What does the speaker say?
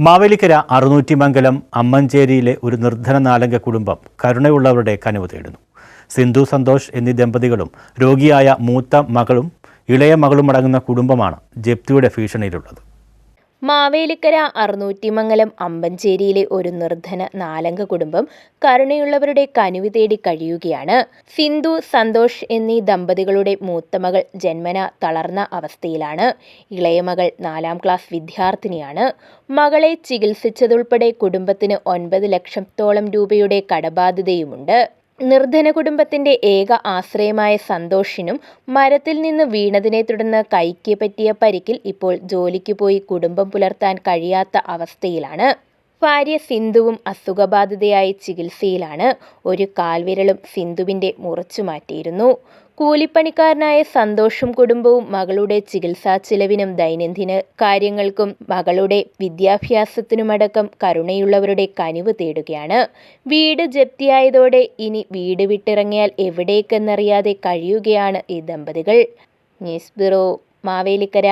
മാവേലിക്കര അറുന്നൂറ്റിമംഗലം അമ്മഞ്ചേരിയിലെ ഒരു നിർധന നാലംഗ കുടുംബം കരുണയുള്ളവരുടെ കനവ് തേടുന്നു. സിന്ധു സന്തോഷ് എന്നീ ദമ്പതികളും രോഗിയായ മൂത്ത മകളും ഇളയ മകളും അടങ്ങുന്ന കുടുംബമാണ് ജപ്തിയുടെ ഭീഷണിയിലുള്ളത്. മാവേലിക്കര അറുന്നൂറ്റിമംഗലം അമ്പഞ്ചേരിയിലെ ഒരു നിർധന നാലംഗ കുടുംബം കരുണയുള്ളവരുടെ കനിവ് തേടി കഴിയുകയാണ്. സിന്ധു സന്തോഷ് എന്നീ ദമ്പതികളുടെ മൂത്തമകൾ ജന്മന തളർന്ന അവസ്ഥയിലാണ്. ഇളയമകൾ നാലാം ക്ലാസ് വിദ്യാർത്ഥിനിയാണ്. മകളെ ചികിത്സിച്ചതുൾപ്പെടെ കുടുംബത്തിന് ഒൻപത് ലക്ഷത്തോളം രൂപയുടെ കടബാധ്യതയുമുണ്ട്. നിർധന കുടുംബത്തിന്റെ ഏക ആശ്രയമായ സന്തോഷിനും മരത്തിൽ നിന്ന് വീണതിനെ തുടർന്ന് കൈക്ക് പറ്റിയ പരിക്കിൽ ഇപ്പോൾ ജോലിക്ക് പോയി കുടുംബം പുലർത്താൻ കഴിയാത്ത അവസ്ഥയിലാണ്. ഭാര്യ സിന്ധുവും അസുഖബാധിതയായി ചികിത്സയിലാണ് ഒരു കാൽവിരലും സിന്ധുവിന്റെ മുറിച്ചു മാറ്റിയിരുന്നു. കൂലിപ്പണിക്കാരനായ സന്തോഷും കുടുംബവും മകളുടെ ചികിത്സാ ചിലവിനും ദൈനംദിന കാര്യങ്ങൾക്കും മകളുടെ വിദ്യാഭ്യാസത്തിനുമടക്കം കരുണയുള്ളവരുടെ കനിവ് തേടുകയാണ്. വീട് ജപ്തിയായതോടെ ഇനി വീട് വിട്ടിറങ്ങിയാൽ എവിടേക്കെന്നറിയാതെ കഴിയുകയാണ് ഈ ദമ്പതികൾ. News bureau Mavelikkara.